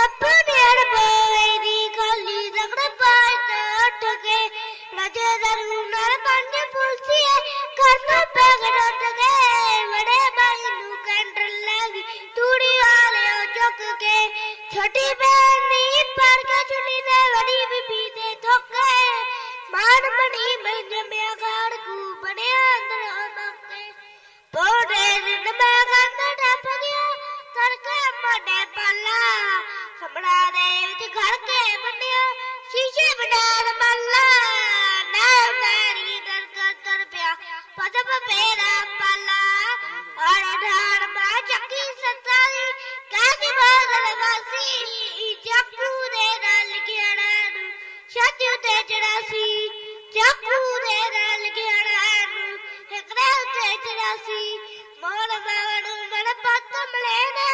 ਪੱਪ ਮੇੜ boy ਦੀ ਖਾਲੀ ਰਗੜ ਪਾਇ ਤੇ ਉੱਠ ਕੇ ਰਜੇਦਾਰ ਨਾਲ ਬੰਨ ਪੁਲਸੀਏ ਕਰਨਾ ਪੈਗ ਡਟ ਗਏ ਬੜੇ ਭਾਈ ਨੂੰ ਕੰਟਰ ਲੱਗੀ ਤੂੜੀ ਵਾਲਿਓ ਚੁੱਕ ਕੇ ਛੋਟੀ ਬੈਨ ਨਹੀਂ ਪਰ ਕੇ ਚੁਣੀ ਦੇ ਵੜੀ ਬੀਬੀ ਦੇ ਧੋਕੇ ਮਾਨ ਮਣੀ ਮੈਂ ਜਮਿਆ ਗਾੜ ਕੂ ਬਣਿਆ ਅੰਦਰ ਮੱਕੇ ਪੋੜੇ ਰਿੰਡ ਮੈਂ ਗੰਦ ਟੱਪ ਗਿਆ ਕਰਕੇ ਮੋਢੇ ਪਾਲਾ। ਸਬੜਾ ਦੇ ਵਿੱਚ ਘੜ ਕੇ ਬੰਨਿਆ ਸ਼ੀਸ਼ੇ ਬਡਾਰ ਮੱਲਾ ਨਾ ਮੇਰੀ ਦਰ ਕਰ ਤਰ ਪਿਆ। ਪਦਬ ਮੇਰਾ ਪਾਲਾ ਔਰ ਢਾੜ ਮਾ ਚੱਕੀ ਸਤਾਰੀ ਕਾਜੀ ਬਾਗਲ ਵਾਸੀ ਜੱਪੂ ਦੇ ਨਾਲ ਗਿਆਣਾ ਨੂੰ, ਛੱਤ ਉਤੇ ਚੜਾ ਸੀ ਜੱਪੂ ਦੇ ਨਾਲ ਗਿਆਣਾ ਨੂੰ ਹਕਰੇ ਉਤੇ ਚੜਾ ਸੀ ਮੋਲ ਬਾਵਣ ਮਨ ਪਤਮ ਲੈਣਾ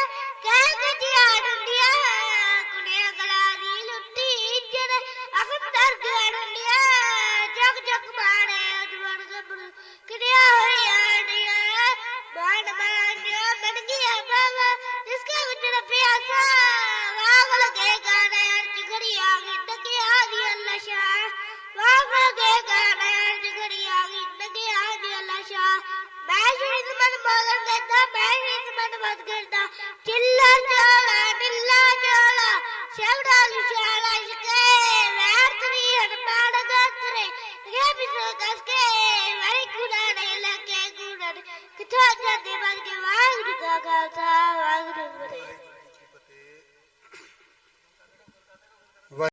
ਅਜਵਣ ਗੱਭਰੂ ਕਿਰਿਆ ਹੋਈਆਂ ਡੀਆਂ ਬਾਣ ਮਾਨਿਆ ਬਣ ਗਿਆ ਬਾਬਾ। ਇਸਕੇ ਵਿੱਚ ਪਿਆਸਾ। ਵਾਗ ਲਗੇ ਗਾਣੇ ਜਿਗੜੀ ਆ ਗਈ ਨਗੇ ਆ ਦੀ ਅੱਲਾ ਸ਼ਾ ਵਾਗ ਲਗੇ ਗਾਣੇ ਜਿਗੜੀ ਆ ਗਈ ਨਗੇ ਆ ਦੀ ਅੱਲਾ ਸ਼ਾ ਮੈਂ ਸ਼ਹੀਦ ਮਨ ਮਗਨ ਕਰਦਾ, ਮੈਂ ਸ਼ਹੀਦ ਮਨ ਮਤ ਕਰਦਾ। ਚਿੱਲਾ ਚੋਲਾ ਢਿੱਲਾ ਚੋਲਾ ਸ਼ੇਵੜਾ ਲਿਸ਼ਾਲਾ ਇਸ਼ਕੇ ਵੈਰਤਰੀ ਹਟਪਾੜ ਲੱਗੇ ਕੁੜਾ ਕਿਥੋਂ ਜਾਂਦੇ ਬਣ ਕੇ ਵਾਹਿਗੁਰੂ ਦਾ ਖਾਲਸਾ ਵਾਹਿਗੁਰੂ ਜੀ ਕੀ ਫਤਿਹ